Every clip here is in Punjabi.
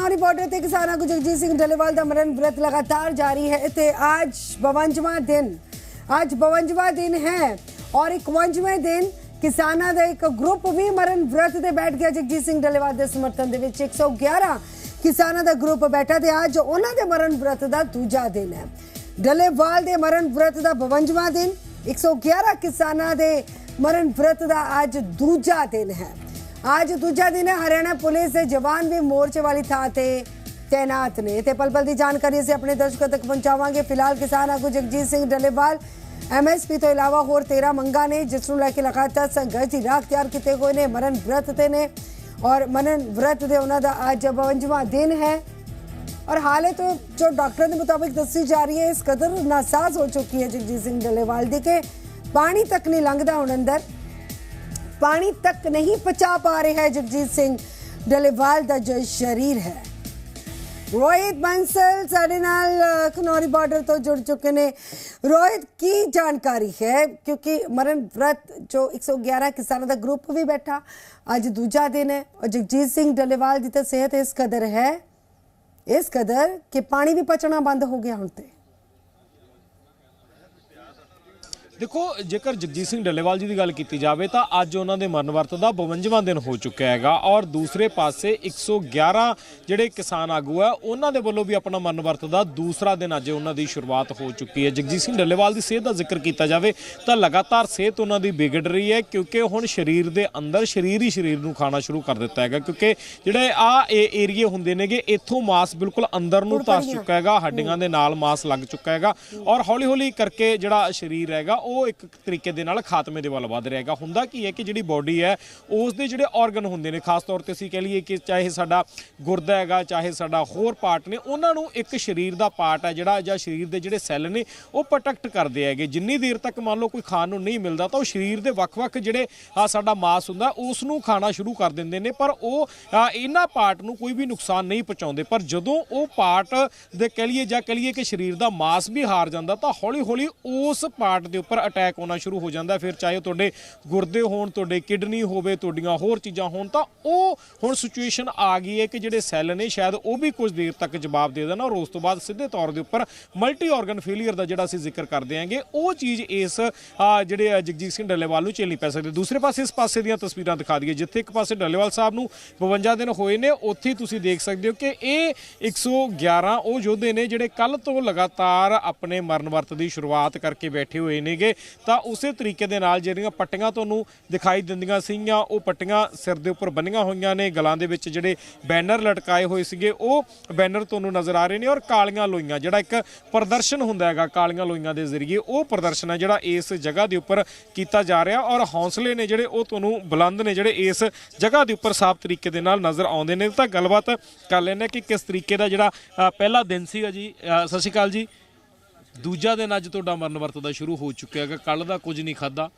ਹਮਾਰੀ ਬਾਰਡਰ ਤੇ ਕਿਸਾਨਾਂ ਕੋ ਜਗਜੀਤ ਸਿੰਘ ਡੱਲੇਵਾਲ ਦਾ ਮਰਨ ਵਰਤ ਲਗਾਤਾਰ ਜਾਰੀ ਹੈ। ਤੇ ਅੱਜ 52ਵਾਂ ਦਿਨ, ਅੱਜ 52ਵਾਂ ਦਿਨ ਹੈ ਔਰ 51ਵੇਂ ਦਿਨ ਕਿਸਾਨਾਂ ਦਾ ਇੱਕ ਗਰੁੱਪ ਵੀ ਮਰਨ ਵਰਤ ਤੇ ਬੈਠ ਗਿਆ ਜਗਜੀਤ ਸਿੰਘ ਡੱਲੇਵਾਲ ਦੇ ਸਮਰਥਨ ਦੇ ਵਿੱਚ। 111 ਕਿਸਾਨਾਂ ਦਾ ਗਰੁੱਪ ਬੈਠਾ ਤੇ ਅੱਜ ਉਹਨਾਂ ਦੇ ਮਰਨ ਵਰਤ ਦਾ ਦੂਜਾ ਦਿਨ ਹੈ। ਡੱਲੇਵਾਲ ਦੇ ਮਰਨ ਵਰਤ ਦਾ 52ਵਾਂ ਦਿਨ 111 ਕਿਸਾਨਾਂ ਦੇ ਮਰਨ ਵਰਤ ਦਾ ਅੱਜ ਦੂਜਾ ਦਿਨ ਹੈ। ਅੱਜ ਦੂਜਾ ਦਿਨ ਹੈ ਹਰਿਆਣਾ ਪੁਲਿਸ ਦੇ ਜਵਾਨ ਵੀ ਮੋਰਚੇ ਵਾਲੀ ਥਾਂ ਤੇ ਤੈਨਾਤ ਨੇ ਤੇ ਪਲ ਪਲ ਦੀ ਜਾਣਕਾਰੀ ਅਸੀਂ ਆਪਣੇ ਦਰਸ਼ਕਾਂ ਤੱਕ ਪਹੁੰਚਾਵਾਂਗੇ ਫਿਲਹਾਲ ਕਿਸਾਨ ਆਗੂ ਜਗਜੀਤ ਸਿੰਘ ਡੱਲੇਵਾਲ ਐਮਐਸਪੀ ਤੋਂ ਇਲਾਵਾ ਹੋਰ 13 ਮੰਗਾਂ ਨੇ ਜਿਸ ਨੂੰ ਲੈ ਕੇ ਲਗਾਤਾਰ ਸੰਘਰਸ਼ ਦੀ ਰਾਹ ਅਖਤਿਆਰ ਕੀਤੇ ਹੋਏ ਨੇ ਮਰਨ ਵਰਤ ਤੇ ਨੇ ਔਰ ਮਰਨ ਵਰਤ ਦੇ ਉਹਨਾਂ ਦਾ ਅੱਜ 52ਵਾਂ ਦਿਨ ਹੈ और हाल है तो जो डॉक्टर के मुताबिक दसी जा रही है इस कदर नासाज हो चुकी है जगजीत सिंह डलेवाल दी के पानी तक नहीं लंघदा ਹੁਣ ਅੰਦਰ ਪਾਣੀ ਤੱਕ ਨਹੀਂ ਪਹੁੰਚਾ ਪਾ ਰਿਹਾ ਹੈ ਜਗਜੀਤ ਸਿੰਘ ਡਲੇਵਾਲ ਦਾ ਜੋ ਸਰੀਰ ਹੈ ਰੋਹਿਤ ਬੰਸਲ ਸਾਡੇ ਨਾਲ ਅ, ਖਨੌਰੀ ਬਾਰਡਰ ਤੋਂ ਜੁੜ ਚੁੱਕੇ ਨੇ ਰੋਹਿਤ ਕੀ ਜਾਣਕਾਰੀ ਹੈ ਕਿਉਂਕਿ ਮਰਨ ਵਰਤ ਜੋ 111 ਕਿਸਾਨਾਂ ਦਾ ਗਰੁੱਪ ਵੀ ਬੈਠਾ ਅੱਜ ਦੂਜਾ ਦਿਨ ਹੈ ਔਰ ਜਗਜੀਤ ਸਿੰਘ ਡਲੇਵਾਲ ਦੀ ਤਾਂ ਸਿਹਤ ਇਸ ਕਦਰ ਹੈ ਇਸ ਕਦਰ ਕਿ ਪਾਣੀ ਵੀ ਪਚਣਾ ਬੰਦ ਹੋ ਗਿਆ ਹੁਣ ਤੇ ਦੇਖੋ ਜੇਕਰ ਜਗਜੀਤ ਸਿੰਘ ਡੱਲੇਵਾਲ ਜੀ ਦੀ ਗੱਲ ਕੀਤੀ ਜਾਵੇ ਤਾਂ ਅੱਜ ਉਹਨਾਂ ਦੇ ਮਰਨ ਵਰਤ ਦਾ 52ਵਾਂ ਦਿਨ ਹੋ ਚੁੱਕਿਆ ਹੈਗਾ ਔਰ ਦੂਸਰੇ ਪਾਸੇ 111 ਜਿਹੜੇ ਕਿਸਾਨ ਆਗੂ ਆ ਉਹਨਾਂ ਦੇ ਵੱਲੋਂ ਵੀ ਆਪਣਾ ਮਰਨ ਵਰਤ ਦਾ ਦੂਸਰਾ ਦਿਨ ਅੱਜ ਉਹਨਾਂ ਦੀ ਸ਼ੁਰੂਆਤ ਹੋ ਚੁੱਕੀ ਹੈ। ਜਗਜੀਤ ਸਿੰਘ ਡੱਲੇਵਾਲ ਦੀ ਸਿਹਤ ਦਾ ਜ਼ਿਕਰ ਕੀਤਾ ਜਾਵੇ ਤਾਂ ਲਗਾਤਾਰ ਸਿਹਤ ਉਹਨਾਂ ਦੀ ਵਿਗੜ ਰਹੀ ਹੈ ਕਿਉਂਕਿ ਹੁਣ ਸਰੀਰ ਦੇ ਅੰਦਰ ਸਰੀਰ ਹੀ ਸਰੀਰ ਨੂੰ ਖਾਣਾ ਸ਼ੁਰੂ ਕਰ ਦਿੱਤਾ ਹੈਗਾ ਕਿਉਂਕਿ ਜਿਹੜੇ ਆ ਇਹ ਏਰੀਏ ਹੁੰਦੇ ਨੇਗੇ ਇੱਥੋਂ ਮਾਸ ਬਿਲਕੁਲ ਅੰਦਰ ਨੂੰ ਧਸ ਚੁੱਕਾ ਹੈਗਾ ਹੱਡੀਆਂ ਦੇ ਨਾਲ ਮਾਸ ਲੱਗ ਚੁੱਕਾ ਹੈਗਾ ਔਰ ਹੌਲੀ ਹੌਲੀ ਕਰਕੇ ਜਿਹੜਾ ਸਰੀਰ ਹੈਗਾ ਉਹ ਉਹ ਇੱਕ ਤਰੀਕੇ ਦੇ ਨਾਲ ਖਾਤਮੇ ਦੇ ਵੱਲ ਵੱਧ ਰਿਹਾ ਹੈਗਾ। ਹੁੰਦਾ ਕੀ ਹੈ ਕਿ ਜਿਹੜੀ ਬਾਡੀ ਹੈ ਉਸ ਦੇ ਜਿਹੜੇ ਆਰਗਨ ਹੁੰਦੇ ਨੇ, ਖਾਸ ਤੌਰ ਤੇ ਅਸੀਂ ਕਹਿ ਲਈਏ ਕਿ ਚਾਹੇ ਸਾਡਾ ਗੁਰਦਾ ਹੈਗਾ, ਚਾਹੇ ਸਾਡਾ ਹੋਰ ਪਾਰਟ ਨੇ, ਉਹਨਾਂ ਨੂੰ ਇੱਕ ਸਰੀਰ ਦਾ ਪਾਰਟ ਹੈ ਜਿਹੜਾ ਜਾਂ ਸਰੀਰ ਦੇ ਜਿਹੜੇ ਸੈੱਲ ਨੇ, ਉਹ ਪ੍ਰੋਟੈਕਟ ਕਰਦੇ ਹੈਗੇ। ਜਿੰਨੀ ਦੇਰ ਤੱਕ ਮੰਨ ਲਓ ਕੋਈ ਖਾਣ ਨੂੰ ਨਹੀਂ ਮਿਲਦਾ, ਤਾਂ ਉਹ ਸਰੀਰ ਦੇ ਵੱਖ-ਵੱਖ ਜਿਹੜੇ, ਆ, ਸਾਡਾ ਮਾਸ ਹੁੰਦਾ ਉਸ ਨੂੰ ਖਾਣਾ ਸ਼ੁਰੂ ਕਰ ਦਿੰਦੇ ਨੇ, ਪਰ ਉਹ ਇਹਨਾਂ ਪਾਰਟ ਨੂੰ ਕੋਈ ਵੀ ਨੁਕਸਾਨ ਨਹੀਂ ਪਹੁੰਚਾਉਂਦੇ। ਪਰ ਜਦੋਂ ਉਹ ਪਾਰਟ ਦੇ ਕਹਿ ਲਈਏ ਜਾਂ ਕਹਿ ਲਈਏ ਕਿ ਸਰੀਰ ਦਾ ਮਾਸ ਵੀ ਹਾਰ ਜਾਂਦਾ, ਤਾਂ ਹੌਲੀ-ਹੌਲੀ ਉਸ ਪਾਰਟ ਦੇ ਉੱਪਰ ਅਟੈਕ ਹੋਣਾ ਸ਼ੁਰੂ ਹੋ ਜਾਂਦਾ ਫਿਰ ਚਾਹੇ ਉਹ ਤੁਹਾਡੇ ਗੁਰਦੇ ਹੋਣ, ਤੁਹਾਡੇ ਕਿਡਨੀ ਹੋਵੇ, ਤੁਹਾਡੀਆਂ ਹੋਰ ਚੀਜ਼ਾਂ ਹੋਣ, ਤਾਂ ਉਹ ਹੁਣ ਸਿਚੁਏਸ਼ਨ ਆ ਗਈ ਹੈ ਕਿ ਜਿਹੜੇ ਸੈੱਲ ਨੇ, ਸ਼ਾਇਦ ਉਹ ਵੀ ਕੁਝ ਦੇਰ ਤੱਕ ਜਵਾਬ ਦੇ ਦੇਣ। ਔਰ ਉਸ ਤੋਂ ਬਾਅਦ ਸਿੱਧੇ ਤੌਰ ਦੇ ਉੱਪਰ ਮਲਟੀ ਆਰਗਨ ਫੇਲਿਅਰ ਦਾ ਜਿਹੜਾ ਅਸੀਂ ਜ਼ਿਕਰ ਕਰਦੇ ਆਂਗੇ ਉਹ ਚੀਜ਼ ਇਸ ਜਿਹੜੇ ਜਗਜੀਤ ਸਿੰਘ ਡੱਲੇਵਾਲ ਨੂੰ ਝੇਲ ਪੈ ਸਕਦੀ ਦੂਸਰੇ ਪਾਸੇ ਇਸ ਪਾਸੇ ਦੀਆਂ ਤਸਵੀਰਾਂ ਦਿਖਾ ਦਈਏ, ਜਿੱਥੇ ਇੱਕ ਪਾਸੇ ਡੱਲੇਵਾਲ ਸਾਹਿਬ ਨੂੰ 52 ਦਿਨ ਹੋਏ ਨੇ, ਉੱਥੇ ਤੁਸੀਂ ਦੇਖ ਸਕਦੇ ਹੋ ਕਿ ਇਹ 111 ਉਹ ਯੋਧੇ ਨੇ ਜਿਹੜੇ ਕੱਲ ਤੋਂ ਲਗਾਤਾਰ ਆਪਣੇ ਮਰਨ ਵਰਤ ਦੀ ਸ਼ੁਰੂਆਤ ਕਰਕੇ ਬੈਠੇ ਹੋਏ ਨੇਗੇ। ਤਾਂ ਉਸੇ ਤਰੀਕੇ ਦੇ ਨਾਲ ਜਿਹੜੀਆਂ ਪੱਟੀਆਂ ਤੁਹਾਨੂੰ ਦਿਖਾਈ ਦਿੰਦੀਆਂ ਸੀਗੀਆਂ, ਉਹ ਪੱਟੀਆਂ ਸਿਰ ਦੇ ਉੱਪਰ ਬੰਨੀਆਂ ਹੋਈਆਂ ਨੇ, ਗਲਾਂ ਦੇ ਵਿੱਚ ਜਿਹੜੇ ਬੈਨਰ ਲਟਕਾਏ ਹੋਏ ਸੀਗੇ, ਉਹ ਬੈਨਰ ਤੁਹਾਨੂੰ ਨਜ਼ਰ ਆ ਰਹੇ ਨੇ ਔਰ ਕਾਲੀਆਂ ਲੋਈਆਂ, ਜਿਹੜਾ ਇੱਕ ਪ੍ਰਦਰਸ਼ਨ ਹੁੰਦਾ ਹੈਗਾ ਕਾਲੀਆਂ ਲੋਈਆਂ ਦੇ ਜ਼ਰੀਏ, ਉਹ ਪ੍ਰਦਰਸ਼ਨ ਹੈ ਜਿਹੜਾ ਇਸ ਜਗ੍ਹਾ ਦੇ ਉੱਪਰ ਕੀਤਾ ਜਾ ਰਿਹਾ ਔਰ ਹੌਸਲੇ ਨੇ ਜਿਹੜੇ ਉਹ ਤੁਹਾਨੂੰ ਬੁਲੰਦ ਨੇ, ਜਿਹੜੇ ਇਸ ਜਗ੍ਹਾ ਦੇ ਉੱਪਰ ਸਾਫ਼ ਤਰੀਕੇ ਦੇ ਨਾਲ ਨਜ਼ਰ ਆਉਂਦੇ ਨੇ। ਤਾਂ ਗੱਲਬਾਤ ਕਰ ਲੈਂਦੇ ਹਾਂ ਕਿ ਕਿਸ ਤਰੀਕੇ ਦਾ ਜਿਹੜਾ ਪਹਿਲਾ ਦਿਨ ਸੀਗਾ ਜੀ। ਸਤਿ ਸ਼੍ਰੀ ਅਕਾਲ ਜੀ। ਦੂਜਾ ਦਿਨ ਅੱਜ ਤੁਹਾਡਾ ਮਰਨ ਵਰਤ ਦਾ ਸ਼ੁਰੂ ਹੋ ਚੁੱਕਿਆ ਹੈਗਾ। ਕੱਲ ਦਾ ਕੁਝ ਨਹੀਂ ਖਾਦਾ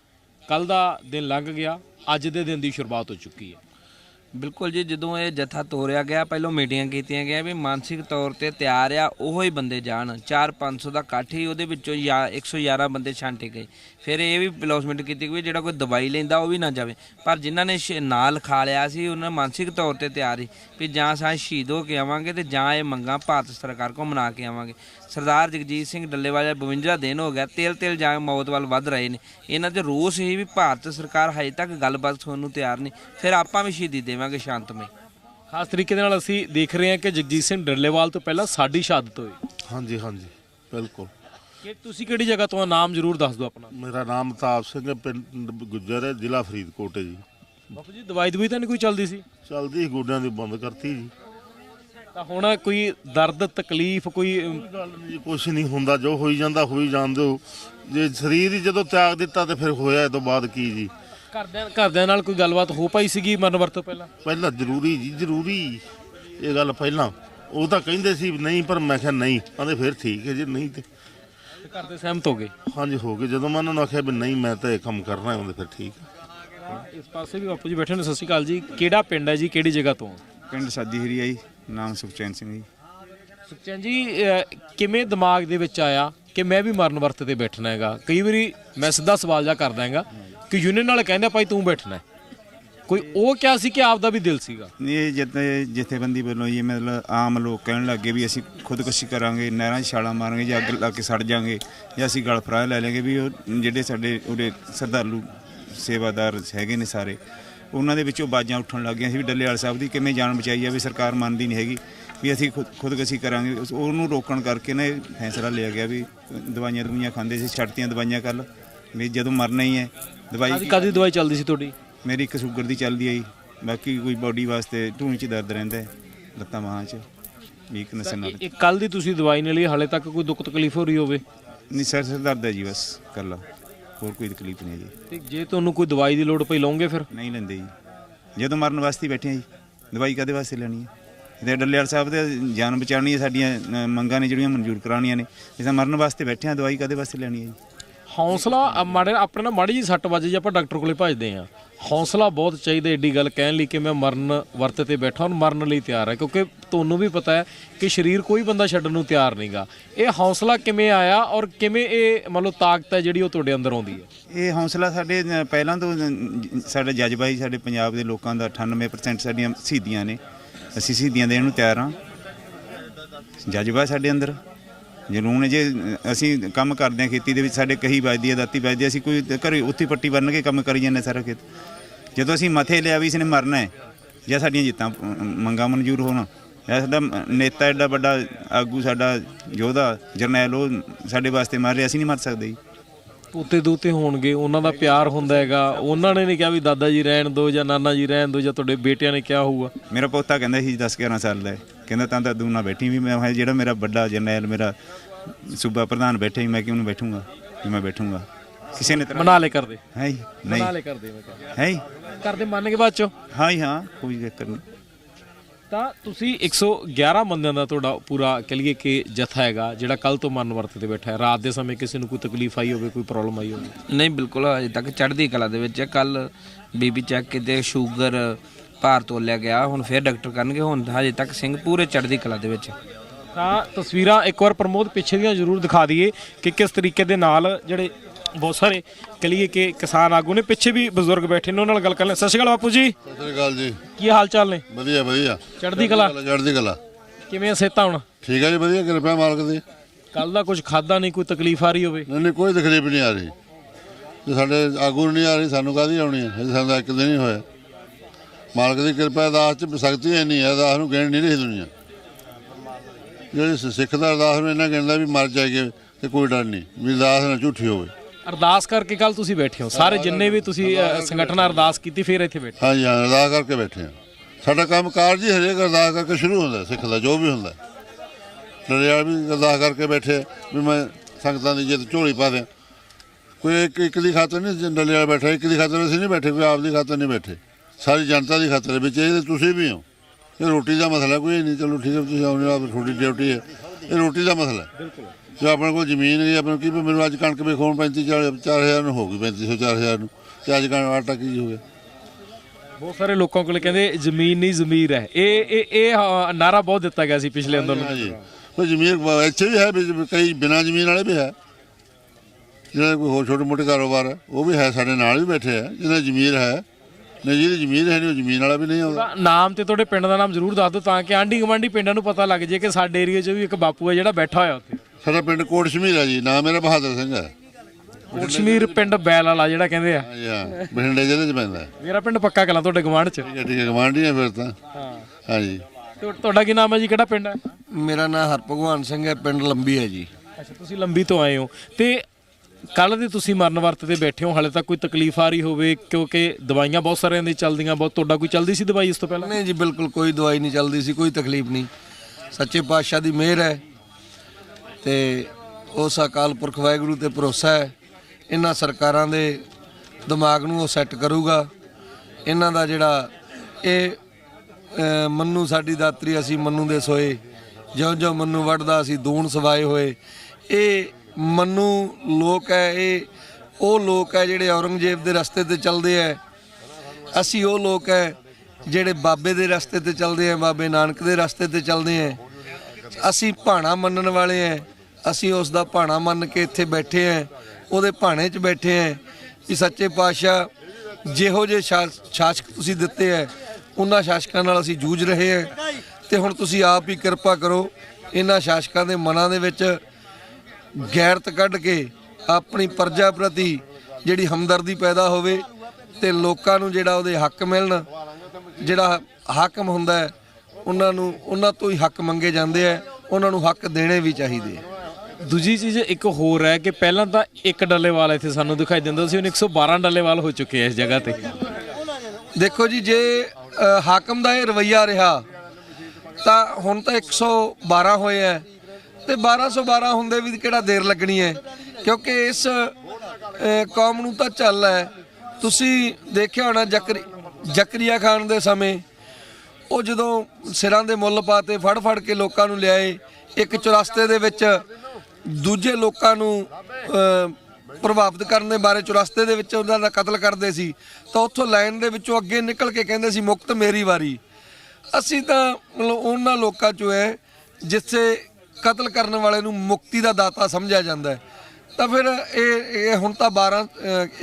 ਕੱਲ ਦਾ ਦਿਨ ਲੰਘ ਗਿਆ। ਅੱਜ ਦੇ ਦਿਨ ਦੀ ਸ਼ੁਰੂਆਤ ਹੋ ਚੁੱਕੀ ਹੈ। ਬਿਲਕੁਲ ਜੀ, ਜਦੋਂ ਇਹ ਜਥਾ ਤੋਰਿਆ ਗਿਆ, ਪਹਿਲਾਂ ਮੀਟਿੰਗਾਂ ਕੀਤੀਆਂ ਗਿਆ ਵੀ ਮਾਨਸਿਕ ਤੌਰ ਤੇ ਤਿਆਰ ਆ, ਉਹੋ ਹੀ ਬੰਦੇ ਜਾਣ। 4-500 ਦਾ ਇਕੱਠ ਹੀ ਉਹਦੇ ਵਿੱਚੋਂ ਯਾ 111 ਬੰਦੇ ਛਾਂਟੇ ਗਏ। ਫਿਰ ਇਹ ਵੀ ਪਲੇਸਮੈਂਟ ਕੀਤੀ ਗਈ ਜਿਹੜਾ ਕੋਈ ਦਵਾਈ ਲੈਂਦਾ, ਉਹ ਵੀ ਨਾ ਜਾਵੇ। ਪਰ ਜਿਨ੍ਹਾਂ ਨੇ ਨਾਲ ਖਾ ਲਿਆ ਸੀ, ਉਹਨਾਂ ਮਾਨਸਿਕ ਤੌਰ ਤੇ ਤਿਆਰ ਸੀ ਵੀ ਜਾਂ ਸਾਂ ਸ਼ਹੀਦ ਹੋ ਕੇ ਆਵਾਂਗੇ ਤੇ ਜਾਂ ਇਹ ਮੰਗਾਂ ਭਾਰਤ ਸਰਕਾਰ ਕੋਲ ਮਨਾ ਕੇ ਆਵਾਂਗੇ। ਸਰਦਾਰ ਜਗਜੀਤ ਸਿੰਘ ਡੱਲੇਵਾਲ 52 ਦਿਨ ਹੋ ਗਿਆ ਤੇਲ ਤੇਲ ਜਾਂ ਮੌਤ ਵੱਲ ਵੱਧ ਰਹੇ ਨੇ। ਇਹਨਾਂ ਤੇ ਰੋਸ ਹੀ ਵੀ ਭਾਰਤ ਸਰਕਾਰ ਹਜੇ ਤੱਕ ਗੱਲਬਾਤ ਸੁਣਨ ਨੂੰ ਤਿਆਰ ਨਹੀਂ। ਫਿਰ ਆਪਾਂ ਵੀ ਸ਼ਹੀਦੀ ਦੇਵਾਂਗੇ ਸ਼ਾਂਤਮਈ। ਖਾਸ ਤਰੀਕੇ ਦੇ ਨਾਲ ਅਸੀਂ ਦੇਖ ਰਹੇ ਹਾਂ ਕਿ ਜਗਜੀਤ ਸਿੰਘ ਡੱਲੇਵਾਲ ਤੋਂ ਪਹਿਲਾਂ ਸਾਡੀ ਸ਼ਹਾਦਤ ਹੋਈ। ਹਾਂਜੀ ਹਾਂਜੀ ਬਿਲਕੁਲ। ਕਿ ਤੁਸੀਂ ਕਿਹੜੀ ਜਗ੍ਹਾ ਤੋਂ ਆ? ਨਾਮ ਜ਼ਰੂਰ ਦੱਸ ਦਿਓ ਆਪਣਾ। ਮੇਰਾ ਨਾਮ ਤਾਪ ਸਿੰਘ ਹੈ, ਪਿੰਡ ਗੁੱਜਰ ਹੈ ਜ਼ਿਲ੍ਹਾ ਫਰੀਦਕੋਟ ਹੈ ਜੀ। ਬਾਪੂ ਜੀ ਦਵਾਈ ਦਵਾਈ ਤਾਂ ਨਹੀਂ ਕੋਈ ਚੱਲਦੀ ਸੀ? ਚਲਦੀ ਸੀ, ਗੋਡਿਆਂ ਦੀ ਬੰਦ ਕਰਤੀ ਜੀ। ਤਾਂ ਹੁਣ ਕੋਈ ਦਰਦ ਤਕਲੀਫ ਕੋਈ ਗੱਲ ਨਹੀਂ ਕੁਝ ਨਹੀਂ ਹੁੰਦਾ ਜੋ ਹੋਈ ਜਾਂਦਾ ਹੋਈ ਜਾਂਦੇ ਹੋ। ਜੇ ਸਰੀਰ ਹੀ ਜਦੋਂ ਤਿਆਗ ਦਿੱਤਾ ਤੇ ਫਿਰ ਹੋਇਆ ਇਹ ਤੋਂ ਬਾਅਦ ਕੀ ਜੀ? ਘਰਦਿਆਂ ਘਰਦਿਆਂ ਨਾਲ ਕੋਈ ਗੱਲਬਾਤ ਹੋ ਪਾਈ ਸੀਗੀ ਮਰਨ ਵਰਤ ਤੋਂ ਪਹਿਲਾਂ? ਪਹਿਲਾਂ ਜ਼ਰੂਰੀ ਜੀ ਜ਼ਰੂਰੀ ਇਹ ਗੱਲ ਪਹਿਲਾਂ। ਉਹ ਤਾਂ ਕਹਿੰਦੇ ਸੀ ਨਹੀਂ ਪਰ ਮੈਂ ਕਿਹਾ ਨਹੀਂ ਕਹਿੰਦੇ ਫਿਰ ਠੀਕ ਹੈ ਜੀ ਨਹੀਂ ਤੇ ਤੇ ਘਰ ਦੇ ਸਹਿਮਤ ਹੋ ਗਏ? ਹਾਂਜੀ ਹੋ ਗਏ। ਜਦੋਂ ਮੈਂ ਉਹਨਾਂ ਨੂੰ ਆਖਿਆ ਵੀ ਨਹੀਂ ਮੈਂ ਤਾਂ ਇਹ ਕੰਮ ਕਰਨਾ ਹੈ ਉਹਦੇ ਫਿਰ ਠੀਕ ਹੈ ਇਸ ਪਾਸੇ ਵੀ ਬਾਪੂ ਜੀ ਬੈਠੇ ਨੇ ਸਤਿ ਸ਼੍ਰੀ ਅਕਾਲ ਜੀ। ਕਿਹੜਾ ਪਿੰਡ ਹੈ ਜੀ? ਕਿਹੜੀ ਜਗ੍ਹਾ ਤੋਂ? ਪਿੰਡ ਸਾਦੀ ਹਰੀਆ ਜੀ ਨਾਮ ਸੁਖਚੈਨ ਸਿੰਘ ਜੀ। ਸੁਖਚੈਨ ਜੀ ਅਹ, ਕਿਵੇਂ ਦਿਮਾਗ ਦੇ ਵਿੱਚ ਆਇਆ ਕਿ ਮੈਂ ਵੀ ਮਰਨ ਵਰਤ ਤੇ ਬੈਠਣਾ ਹੈਗਾ? ਕਈ ਵਾਰੀ ਮੈਂ ਸਿੱਧਾ ਸਵਾਲ ਜਾ ਕਰਦਾ ਹੈਗਾ ਕਿ ਯੂਨੀਅਨ ਨਾਲ ਕਹਿੰਦੇ ਭਾਈ ਤੂੰ ਬੈਠਣਾ ਹੈ। ਕੋਈ ਉਹ ਕਿਹਾ ਸੀ ਕਿ ਆਪ ਦਾ ਵੀ ਦਿਲ ਸੀਗਾ? ਇਹ ਜਿੱਥੇ ਜਥੇਬੰਦੀ ਵੱਲੋਂ ਜੀ ਮਤਲਬ ਆਮ ਲੋਕ ਕਹਿਣ ਲੱਗੇ ਵੀ ਅਸੀਂ ਖੁਦਕੁਸ਼ੀ ਕਰਾਂਗੇ ਨਹਿਰਾਂ 'ਚ ਛਾਲਾਂ ਮਾਰਾਂਗੇ ਜਾਂ ਅੱਗ ਲਾ ਕੇ ਸੜ ਜਾਾਂਗੇ ਜਾਂ ਅਸੀਂ ਗਲ ਫਰਾਹ ਲੈ ਲਾਂਗੇ ਵੀ ਉਹ ਜਿਹੜੇ ਸਾਡੇ ਉਹਦੇ ਸਰਦਾਲੂ ਸੇਵਾਦਾਰ ਹੈਗੇ ਨੇ ਸਾਰੇ ਉਹਨਾਂ ਦੇ ਵਿੱਚੋਂ ਬਾਜਾਂ ਉੱਠਣ ਲੱਗ ਗਈਆਂ ਸੀ ਵੀ ਡੱਲੇਵਾਲ ਸਾਹਿਬ ਦੀ ਕਿਵੇਂ ਜਾਨ ਬਚਾਈ ਜਾਵੇ ਸਰਕਾਰ ਮੰਨਦੀ ਨਹੀਂ ਹੈਗੀ ਵੀ ਅਸੀਂ ਖੁਦ ਖੁਦਕੁਸ਼ੀ ਕਰਾਂਗੇ। ਉਹਨੂੰ ਰੋਕਣ ਕਰਕੇ ਨਾ ਇਹ ਫੈਸਲਾ ਲਿਆ ਗਿਆ ਵੀ ਦਵਾਈਆਂ ਦਵਾਈਆਂ ਖਾਂਦੇ ਸੀ ਛੱਡਤੀਆਂ ਦਵਾਈਆਂ ਕੱਲ ਵੀ ਜਦੋਂ ਮਰਨਾ ਹੀ ਹੈ ਦਵਾਈ ਕਾਦੀ ਦਵਾਈ ਚੱਲਦੀ ਸੀ ਤੁਹਾਡੀ? ਮੇਰੀ ਇੱਕ ਸ਼ੂਗਰ ਦੀ ਚੱਲਦੀ ਆਈ ਬਾਕੀ ਕੋਈ ਬਾਡੀ ਵਾਸਤੇ ਢੂੰਹ 'ਚ ਦਰਦ ਰਹਿੰਦਾ ਲੱਤਾਂ ਬਾਹਾਂ 'ਚ ਵੀਕਨੈਸ ਨਾਲ ਇਹ ਕੱਲ ਦੀ ਤੁਸੀਂ ਦਵਾਈ ਨੇ ਲਈ ਹਾਲੇ ਤੱਕ ਕੋਈ ਦੁੱਖ ਤਕਲੀਫ ਹੋ ਰਹੀ ਹੋਵੇ? ਨਹੀਂ ਸਿਰ ਸਿਰ ਦਰਦ ਹੈ ਜੀ ਬਸ ਕੱਲਾ ਹੋਰ ਕੋਈ ਤਕਲੀਫ ਨਹੀਂ ਹੈ ਜੀ। ਤੇ ਜੇ ਤੁਹਾਨੂੰ ਕੋਈ ਦਵਾਈ ਦੀ ਲੋੜ ਪਈ ਲਓਗੇ ਫਿਰ? ਨਹੀਂ ਲੈਂਦੇ ਜੀ। ਜਦੋਂ ਮਰਨ ਵਾਸਤੇ ਬੈਠੇ ਆ ਜੀ। ਦਵਾਈ ਕਾਦੇ ਵਾਸਤੇ ਲੈਣੀ ਹੈ? ਇਹਦੇ ਡੱਲੇਵਾਲ ਸਾਹਿਬ ਦੇ ਜਾਨ ਬਚਾਉਣੀ ਹੈ ਸਾਡੀਆਂ ਮੰਗਾਂ ਨੇ ਜਿਹੜੀਆਂ ਮਨਜ਼ੂਰ ਕਰਾਉਣੀਆਂ ਨੇ। ਜਿਵੇਂ ਮਰਨ ਵਾਸਤੇ ਬੈਠੇ ਆ ਦਵਾਈ ਕਾਦੇ ਵਾਸਤੇ ਲੈਣੀ ਹੈ ਜੀ? ਹੌਸਲਾ ਮਾੜੇ ਆਪਣੇ ਨਾਲ ਮਾੜੀ ਜੀ ਸੱਟ ਵੱਜ ਜੇ ਆਪਾਂ ਡਾਕਟਰ ਕੋਲੇ ਭੱਜਦੇ ਆ ਹੌਸਲਾ ਬਹੁਤ ਚਾਹੀਦਾ ਏਡੀ ਗੱਲ ਕਹਿਣ ਲਈ ਕਿ ਮੈਂ ਮਰਨ ਵਰਤ ਤੇ ਬੈਠਾ ਹਾਂ, ਮਰਨ ਲਈ ਤਿਆਰ ਹੈ, ਕਿਉਂਕਿ ਤੁਹਾਨੂੰ ਵੀ ਪਤਾ ਹੈ ਕਿ ਸਰੀਰ ਕੋਈ ਬੰਦਾ ਛੱਡਣ ਨੂੰ ਤਿਆਰ ਨਹੀਂਗਾ ਇਹ ਹੌਸਲਾ ਕਿਵੇਂ ਆਇਆ ਔਰ ਕਿਵੇਂ ਇਹ ਮਤਲਬ ਤਾਕਤ ਹੈ ਜਿਹੜੀ ਉਹ ਤੁਹਾਡੇ ਅੰਦਰ ਆਉਂਦੀ ਹੈ? ਇਹ ਹੌਸਲਾ ਸਾਡੇ ਪਹਿਲਾਂ ਤੋਂ ਸਾਡਾ ਜਜ਼ਬਾ ਹੀ ਸਾਡੇ ਪੰਜਾਬ ਦੇ ਲੋਕਾਂ ਦਾ 98% ਸਾਡੀਆਂ ਸ਼ਹੀਦੀਆਂ ਨੇ। ਅਸੀਂ ਸ਼ਹੀਦੀਆਂ ਦੇਣ ਨੂੰ ਤਿਆਰ ਹਾਂ। ਜਜ਼ਬਾ ਸਾਡੇ ਅੰਦਰ। ਜਨੂਨ ਜੇ ਅਸੀਂ ਕੰਮ ਕਰਦੇ ਹਾਂ ਖੇਤੀ ਦੇ ਵਿੱਚ ਸਾਡੇ ਕਹੀ ਵੱਜਦੀ ਹੈ ਦਾਤੀ ਵੱਜਦੀ ਹੈ ਅਸੀਂ ਕੋਈ ਘਰੇ ਉੱਥੇ ਪੱਟੀ ਬੰਨ ਕੇ ਕੰਮ ਕਰੀ ਜਾਂਦੇ ਸਾਰਾ ਖੇਤ। ਜਦੋਂ ਅਸੀਂ ਮਥੇ ਲਿਆ ਵੀ ਇਸਨੇ ਮਰਨਾ ਹੈ ਜਾਂ ਸਾਡੀਆਂ ਜਿੱਤਾਂ ਅ, ਮੰਗਾਂ ਮਨਜ਼ੂਰ ਹੋਣ ਇਹ ਸਾਡਾ ਨੇਤਾ ਐਡਾ ਵੱਡਾ ਆਗੂ ਸਾਡਾ ਯੋਧਾ ਜਰਨੈਲ ਉਹ ਸਾਡੇ ਵਾਸਤੇ ਮਰ ਰਿਹਾ ਅਸੀਂ ਨਹੀਂ ਮਰ ਸਕਦੇ ਜੀ। ਪੋਤੇ ਦੋਤੇ ਹੋਣਗੇ ਉਹਨਾਂ ਦਾ ਪਿਆਰ ਹੁੰਦਾ ਹੈਗਾ। ਉਹਨਾਂ ਨੇ ਨਹੀਂ ਕਿਹਾ ਵੀ ਦਾਦਾ ਜੀ ਰਹਿਣ ਦਿਓ ਜਾਂ ਨਾਨਾ ਜੀ ਰਹਿਣ ਦਿਓ ਜਾਂ ਤੁਹਾਡੇ ਬੇਟਿਆਂ ਨੇ ਕਿਹਾ ਹੋਊਗਾ। ਮੇਰਾ ਪੋਤਾ ਕਹਿੰਦਾ ਸੀ 10 11 ਸਾਲ ਦਾ ਹੈ। ਕਹਿੰਦਾ ਤਾਂ ਦਾਦੂ ਨਾਲ ਬੈਠੀ ਵੀ ਮੈਂ ਕਿਹਾ ਜਿਹੜਾ ਮੇਰਾ ਵੱਡਾ ਜਰਨੈਲ ਮੇਰਾ ਸੂਬਾ ਪ੍ਰਧਾਨ ਬੈਠਾ ਹੀ ਮੈਂ ਕਿਉਂ ਨਹੀਂ ਬੈਠੂੰਗਾ ਕਿ ਮੈਂ ਬੈਠੂੰਗਾ। ਕਿਸੇ ਨੇ ਤਰ੍ਹਾਂ ਮਨਾ ਲੈ ਕਰਦੇ। ਹੈ ਹੀ ਮਨਾ ਨਹੀਂ। ਲੈ ਕਰਦੇ ਹੈ ਹੀ। ਕਰਦੇ ਮੰਨ ਕੇ ਬਾਅਦ ਚੋਂ। ਹਾਂ ਹੀ ਹਾਂ ਕੋਈ ਚੱਕਰ ਨਹੀਂ। ਤਾਂ ਤੁਸੀਂ 111 ਬੰਦਿਆਂ ਦਾ ਤੁਹਾਡਾ ਪੂਰਾ ਕਹ ਲਈਏ ਕਿ ਜਥਾ ਹੈਗਾ ਜਿਹੜਾ ਕੱਲ ਤੋਂ ਮਰਨ ਵਰਤ ਤੇ ਬੈਠਾ ਹੈ। ਰਾਤ ਦੇ ਸਮੇਂ ਕਿਸੇ ਨੂੰ ਕੋਈ ਤਕਲੀਫ ਆਈ ਹੋਵੇ ਕੋਈ ਪ੍ਰੋਬਲਮ ਆਈ ਹੋਵੇ? ਨਹੀਂ ਬਿਲਕੁਲ ਅਜੇ ਤੱਕ ਚੜ੍ਹਦੀ ਕਲਾ ਦੇ ਵਿੱਚ ਕੱਲ ਬੀਬੀ ਚੈੱਕ ਕਿਤੇ ਸ਼ੂਗਰ ਭਾਰ ਤੋਲਿਆ ਗਿਆ ਹੁਣ ਫਿਰ ਡਾਕਟਰ ਕਰਨਗੇ ਹੁਣ ਹਜੇ ਤੱਕ ਸਿੰਘ ਪੂਰੇ ਚੜ੍ਹਦੀ ਕਲਾ ਦੇ ਵਿੱਚ। ਤਾਂ ਤਸਵੀਰਾਂ ਇੱਕ ਵਾਰ ਪ੍ਰਮੋਦ ਪਿੱਛੇ ਦੀਆਂ ਜ਼ਰੂਰ ਦਿਖਾ ਦਈਏ ਕਿ ਕਿਸ ਤਰੀਕੇ ਦੇ ਨਾਲ ਜਿਹੜੇ ਬਹੁਤ ਸਾਰੇ ਕਹ ਲਈਏ ਕਿ ਕਿਸਾਨ ਆਗੂ ਨੇ ਪਿੱਛੇ ਵੀ ਬਜ਼ੁਰਗ ਬੈਠੇ ਨੇ ਉਹਨਾਂ ਨਾਲ ਗੱਲ ਕਰ ਲੈ ਸਤਿ ਸ਼੍ਰੀ ਅਕਾਲ ਬਾਪੂ ਜੀ। ਸਤਿ ਸ੍ਰੀ ਅਕਾਲ ਜੀ। ਕੀ ਹਾਲ ਚਾਲ ਨੇ? ਵਧੀਆ ਵਧੀਆ। ਚੜ੍ਹਦੀ ਕਲਾ? ਚੜ੍ਹਦੀ ਕਲਾ। ਕਿਵੇਂ ਸੇਤਾ ਹੁਣ? ਠੀਕ ਹੈ ਜੀ ਵਧੀਆ ਕਿਰਪਾ ਮਾਲਕ ਦੀ। ਕੱਲ ਦਾ ਕੁਝ ਖਾਦਾ ਨਹੀਂ ਕੋਈ ਤਕਲੀਫ ਆ ਰਹੀ ਹੋਵੇ? ਨਹੀਂ ਨਹੀਂ ਕੋਈ ਤਕਲੀਫ ਨਹੀਂ ਆ ਰਹੀ। ਜੇ ਸਾਡੇ ਆਗੂ ਨਹੀਂ ਆ ਰਹੀ ਸਾਨੂੰ ਕਾਹਦੀ ਆਉਣੀ ਹੈ? ਸਾਨੂੰ ਇੱਕ ਦਿਨ ਹੀ ਹੋਇਆ। ਮਾਲਕ ਦੀ ਕਿਰਪਾ ਅਰਦਾਸ ਚ ਇੰਨੀ ਹੈ ਅਰਦਾਸ ਨੂੰ ਗਿਣ ਨਹੀਂ ਰਹੀ ਦੁਨੀਆ। ਜਿਹੜੀ ਸਿੱਖ ਦਾ ਅਰਦਾਸ ਨੂੰ ਇੰਨਾ ਗਿਣਦਾ ਵੀ ਮਰ ਜਾਏਗੇ ਤੇ ਕੋਈ ਡਰ ਨਹੀਂ ਵੀ ਅਰਦਾਸ ਨਾ ਝੂਠੀ ਹੋਵੇ। ਅਰਦਾਸ ਕਰਕੇ ਕੱਲ ਤੁਸੀਂ ਬੈਠੇ ਹੋ। ਸਾਰੇ ਜਿੰਨੇ ਵੀ ਤੁਸੀਂ ਸੰਗਠਨ ਅਰਦਾਸ ਕੀਤੀ ਫਿਰ ਇੱਥੇ ਬੈਠੇ ਹਾਂ। ਅਰਦਾਸ ਕਰਕੇ ਬੈਠੇ ਹਾਂ। ਸਾਡਾ ਕੰਮ ਕਾਰ ਜੀ ਹਰੇਕ ਅਰਦਾਸ ਕਰਕੇ ਸ਼ੁਰੂ ਹੁੰਦਾ ਸਿੱਖ ਦਾ ਜੋ ਵੀ ਹੁੰਦਾ। ਨਰਿਆਲ ਵੀ ਅਰਦਾਸ ਕਰਕੇ ਬੈਠੇ ਵੀ ਮੈਂ ਸੰਗਤਾਂ ਦੀ ਜਿੱਤ ਝੋਲੀ ਪਾ ਦਿਆਂ। ਕੋਈ ਇੱਕ ਇੱਕ ਦੀ ਖਾਤਰ ਨਹੀਂ ਨਰਿਆਲ ਬੈਠਾ ਇੱਕ ਦੀ ਖਾਤਰ ਅਸੀਂ ਨਹੀਂ ਬੈਠੇ ਕੋਈ ਆਪ ਦੀ ਖਾਤਰ ਨਹੀਂ ਬੈਠੇ। ਸਾਰੀ ਜਨਤਾ ਦੀ ਖਾਤਰ ਹੈ। ਵਿੱਚ ਇਹ ਤੁਸੀਂ ਵੀ ਹੋ। ਇਹ ਰੋਟੀ ਦਾ ਮਸਲਾ ਕੋਈ ਨਹੀਂ ਚਲੋ ਠੀਕ ਹੈ ਤੁਸੀਂ ਆਉਣੇ ਆਪ ਤੁਹਾਡੀ ਡਿਊਟੀ ਹੈ। ਇਹ ਰੋਟੀ ਦਾ ਮਸਲਾ ਹੈ। ਬਿਲਕੁਲ। ਜੇ ਆਪਣੇ ਕੋਲ ਜ਼ਮੀਨ ਹੈ ਆਪਣੇ ਕੀ ਮੈਨੂੰ ਅੱਜ ਕਣਕ ਵੇਖੋਣ 35 4000 ਨੂੰ ਹੋ ਗਈ 3500 4000 ਨੂੰ। ਤੇ ਅੱਜ ਕਣਕ ਆਟਾ ਕੀ ਹੋ ਗਿਆ? ਬਹੁਤ ਸਾਰੇ ਲੋਕਾਂ ਕੋਲ ਕਹਿੰਦੇ ਜ਼ਮੀਨ ਨਹੀਂ ਜ਼ਮੀਰ ਹੈ। ਇਹ ਇਹ ਇਹ ਹਾਂ, ਨਾਰਾ ਬਹੁਤ ਦਿੱਤਾ ਗਿਆ ਸੀ ਪਿਛਲੇ ਅੰਦੋਲਨ ਹਾਂਜੀ ਕੋਈ ਜ਼ਮੀਨ ਬ- ਇੱਥੇ ਵੀ ਹੈ ਵੀ ਕਈ ਬਿਨਾਂ ਜ਼ਮੀਨ ਵਾਲੇ ਵੀ ਹੈ। ਜਿਹੜਾ ਕੋਈ ਹੋਰ ਛੋਟੇ ਮੋਟੇ ਕਾਰੋਬਾਰ ਹੈ ਉਹ ਵੀ ਹੈ ਸਾਡੇ ਨਾਲ ਵੀ ਬੈਠੇ ਆ ਜਿਹਨਾਂ ਦੀ ਜ਼ਮੀਨ ਹੈ। ਨਹੀਂ ਜਿਹਦੀ ਜ਼ਮੀਨ ਹੈ ਨਹੀਂ ਉਹ ਜ਼ਮੀਨ ਵਾਲਾ ਵੀ ਨਹੀਂ ਆਉਂਦਾ। ਨਾਮ ਤੇ ਤੁਹਾਡੇ ਪਿੰਡ ਦਾ ਨਾਮ ਜ਼ਰੂਰ ਦੱਸ ਦਿਓ ਤਾਂ ਕਿ ਆਂਢੀ ਗੁਆਂਢੀ ਪਿੰਡਾਂ ਨੂੰ ਪਤਾ ਲੱਗ ਜੇ ਕਿ ਸਾਡੇ ਏਰੀਆ 'ਚ ਵੀ ਇੱਕ ਬਾਪੂ ਹੈ ਜਿਹੜਾ ਬੈਠਾ ਹੋਇਆ ਉੱਥੇ। ਸਾਡਾ ਪਿੰਡ ਕੋਟ ਸ਼ਮੀਰ ਹੈ ਜੀ ਨਾਮ ਮੇਰਾ ਬਹਾਦਰ ਸਿੰਘ ਹੈ। ਕਸ਼ਮੀਰ ਪਿੰਡ ਬੈਲ ਵਾਲਾ ਜਿਹੜਾ ਕਹਿੰਦੇ ਆ। ਹਾਂਜੀ ਹਾਂ ਬਠਿੰਡੇ ਜ਼ਿਲ੍ਹੇ 'ਚ ਪੈਂਦਾ ਹੈ। ਮੇਰਾ ਪਿੰਡ ਪੱਕਾ ਕਲਾਂ ਤੁਹਾਡੇ ਗਵਾਂਢ 'ਚ। ਠੀਕ ਹੈ ਠੀਕ ਹੈ ਗਵਾਂਢੀ ਹੈ ਫਿਰ ਤਾਂ। ਹਾਂ। ਹਾਂਜੀ। ਤੁ- ਤੁਹਾਡਾ ਕੀ ਨਾਮ ਹੈ ਜੀ ਕਿਹੜਾ ਪਿੰਡ ਹੈ? ਮੇਰਾ ਨਾਮ ਹਰਭਗਵਾਨ ਸਿੰਘ ਹੈ ਪਿੰਡ ਲੰਬੀ ਹੈ ਜੀ। ਅੱਛਾ ਤੁਸੀਂ ਲੰਬੀ ਤੋਂ ਆਏ ਹੋ। ਤੇ ਕੱਲ ਦੀ ਤੁਸੀਂ ਮਰਨ ਵਰਤ ਤੇ ਬੈਠੇ ਹੋ, ਹਾਲੇ ਤੱਕ ਕੋਈ ਤਕਲੀਫ ਆ ਰਹੀ ਹੋਵੇ, ਕਿਉਂਕਿ ਦਵਾਈਆਂ ਬਹੁਤ ਸਾਰਿਆਂ ਦੀ ਚੱਲਦੀਆਂ, ਬਹੁਤ ਤੁਹਾਡਾ ਕੋਈ ਚੱਲਦੀ ਸੀ ਦਵਾਈ ਇਸ ਤੋਂ ਪਹਿਲਾਂ? ਨਹੀਂ ਜੀ, ਬਿਲਕੁਲ ਕੋਈ ਦਵਾਈ ਨਹੀਂ ਚੱਲਦੀ ਸੀ, ਕੋਈ ਤਕਲੀਫ ਨਹੀਂ। ਸੱਚੇ ਪਾਤਸ਼ਾਹ ਦੀ ਮਿਹਰ ਹੈ ਤੇ ਉਸ ਅਕਾਲ ਪੁਰਖ ਵਾਹਿਗੁਰੂ ਤੇ ਭਰੋਸਾ ਹੈ। ਇਹਨਾਂ ਸਰਕਾਰਾਂ ਦੇ ਦਿਮਾਗ ਨੂੰ ਉਹ ਸੈੱਟ ਕਰੂਗਾ। ਇਹਨਾਂ ਦਾ ਜਿਹੜਾ ਇਹ ਮੰਨੂ ਸਾਡੀ ਦਾਤਰੀ, ਅਸੀਂ ਮੰਨੂ ਦੇ ਸੋਏ। ਜਿਉਂ ਜਿਉਂ ਮੰਨੂ ਵੱਢਦਾ, ਅਸੀਂ ਦੂਣ ਸਵਾਏ ਹੋਏ। ਇਹ ਮੰਨੂ ਲੋਕ ਹੈ ਇਹ, ਉਹ ਲੋਕ ਹੈ ਜਿਹੜੇ ਔਰੰਗਜ਼ੇਬ ਦੇ ਰਸਤੇ ਤੇ ਚੱਲਦੇ ਹੈ। ਅਸੀਂ ਉਹ ਲੋਕ ਹੈ ਜਿਹੜੇ ਬਾਬੇ ਦੇ ਰਸਤੇ ਤੇ ਚੱਲਦੇ ਆ ਬਾਬੇ ਨਾਨਕ ਦੇ ਰਸਤੇ ਤੇ ਚੱਲਦੇ ਆ ਅਸੀਂ ਭਾਣਾ ਮੰਨਣ ਵਾਲੇ ਆ ਅਸੀਂ ਉਸ ਦਾ ਭਾਣਾ ਮੰਨ ਕੇ ਇੱਥੇ ਬੈਠੇ ਆ ਉਹਦੇ ਭਾਣੇ 'ਚ ਬੈਠੇ ਆ ਕਿ ਸੱਚੇ ਪਾਤਸ਼ਾਹ, ਜਿਹੋ ਜੇ ਸ਼ਾਸਕ ਤੁਸੀਂ ਦਿੱਤੇ ਹੈ, ਉਹਨਾਂ ਸ਼ਾਸਕਾਂ ਨਾਲ ਅਸੀਂ ਜੂਝ ਰਹੇ ਹਾਂ। ਤੇ ਹੁਣ ਤੁਸੀਂ ਆਪ ਹੀ ਕਿਰਪਾ ਕਰੋ, ਇਹਨਾਂ ਸ਼ਾਸਕਾਂ ਦੇ ਮਨਾਂ ਦੇ ਵਿੱਚ ਗੈਰਤ ਕੱਢ ਕੇ ਆਪਣੀ ਪ੍ਰਜਾ ਪ੍ਰਤੀ ਜਿਹੜੀ ਹਮਦਰਦੀ ਪੈਦਾ ਹੋਵੇ ਤੇ ਲੋਕਾਂ ਨੂੰ ਜਿਹੜਾ ਉਹਦੇ ਹੱਕ ਮਿਲਣ ਜਿਹੜਾ ਹਾਕਮ ਹੁੰਦਾ ਹੈ ਉਹਨਾਂ ਨੂੰ ਉਹਨਾਂ ਤੋਂ ਹੀ ਹੱਕ ਮੰਗੇ ਜਾਂਦੇ ਆ ਉਹਨਾਂ ਨੂੰ ਹੱਕ ਦੇਣੇ ਵੀ ਚਾਹੀਦੇ ਆ। ਦੂਜੀ ਚੀਜ਼ ਇੱਕ ਹੋਰ ਹੈ ਕਿ ਪਹਿਲਾਂ ਤਾਂ ਇੱਕ ਡੱਲੇਵਾਲ ਇੱਥੇ ਸਾਨੂੰ ਦਿਖਾਈ ਦਿੰਦਾ ਸੀ ਹੁਣ 112 ਡੱਲੇਵਾਲ ਹੋ ਚੁੱਕੇ ਆ ਇਸ ਜਗ੍ਹਾ ਤੇ। ਦੇਖੋ ਜੀ ਜੇ ਹਾਕਮ ਦਾ ਇਹ ਰਵਈਆ ਰਿਹਾ ਤਾਂ ਹੁਣ ਤਾਂ 112 ਹੋਏ ਐ ਤੇ 1212 ਹੁੰਦੇ ਵੀ ਕਿਹੜਾ ਦੇਰ ਲੱਗਣੀ ਹੈ? ਕਿਉਂਕਿ ਇਸ ਕੌਮ ਨੂੰ ਤਾਂ ਚੱਲ ਹੈ। ਤੁਸੀਂ ਦੇਖਿਆ ਹੋਣਾ ਜਕਰੀ, ਜ਼ਕਰੀਆ ਖਾਨ ਦੇ ਸਮੇਂ, ਉਹ ਜਦੋਂ ਸਿਰਾਂ ਦੇ ਮੁੱਲ ਪਾਤੇ ਫੜ ਫੜ ਕੇ ਲੋਕਾਂ ਨੂੰ ਲਿਆਏ, ਇੱਕ ਚੁਰਸਤੇ ਦੇ ਵਿੱਚ ਦੂਜੇ ਲੋਕਾਂ ਨੂੰ ਪ੍ਰਭਾਵਿਤ ਕਰਨ ਦੇ ਬਾਰੇ ਚੁਰਸਤੇ ਦੇ ਵਿੱਚ ਉਹਨਾਂ ਦਾ ਕਤਲ ਕਰਦੇ ਸੀ, ਤਾਂ ਉੱਥੋਂ ਲਾਈਨ ਦੇ ਵਿੱਚੋਂ ਅੱਗੇ ਨਿਕਲ ਕੇ ਕਹਿੰਦੇ ਸੀ, ਮੁਕਤ ਮੇਰੀ ਵਾਰੀ। ਅਸੀਂ ਤਾਂ ਮਤਲਬ ਉਹਨਾਂ ਲੋਕਾਂ ਚੋਂ ਹੈ, ਜਿੱਥੇ ਕਤਲ ਕਰਨ ਵਾਲੇ ਨੂੰ ਮੁਕਤੀ ਦਾ ਦਾਤਾ ਸਮਝਿਆ ਜਾਂਦਾ ਹੈ। ਤਾਂ ਫਿਰ ਇਹ ਇਹ ਹੁਣ ਤਾਂ 12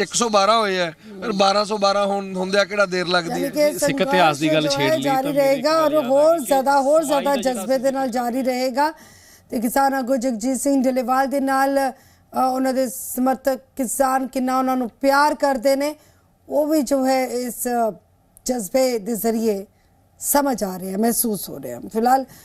112 ਹੋਏ ਆ ਫਿਰ 1212 ਹੁਣ ਹੁੰਦਿਆ ਕਿਹੜਾ ਦੇਰ ਲੱਗਦੀ ਹੈ? ਸਿੱਖ ਇਤਿਹਾਸ ਦੀ ਗੱਲ ਛੇੜ ਲਈ ਜਾਰੀ ਰਹੇਗਾ ਔਰ ਹੋਰ ਜ਼ਿਆਦਾ ਹੋਰ ਜ਼ਿਆਦਾ ਜਜ਼ਬੇ ਦੇ ਨਾਲ ਜਾਰੀ ਰਹੇਗਾ। ਤੇ ਕਿਸਾਨ ਅਗੋ ਜਗਜੀਤ ਸਿੰਘ ਡਲੇਵਾਲ ਦੇ ਨਾਲ ਉਹਨਾਂ ਦੇ ਸਮਰਥਕ ਕਿਸਾਨ ਕਿੰਨਾ ਉਹਨਾਂ ਨੂੰ ਪਿਆਰ ਕਰਦੇ ਨੇ ਉਹ ਵੀ ਜੋ ਹੈ ਇਸ ਜਜ਼ਬੇ ਦੇ ਜ਼ਰੀਏ ਸਮਝ ਆ ਰਿਹਾ ਮਹਿਸੂਸ ਹੋ ਰਿਹਾ। ਫਿਲਹਾਲ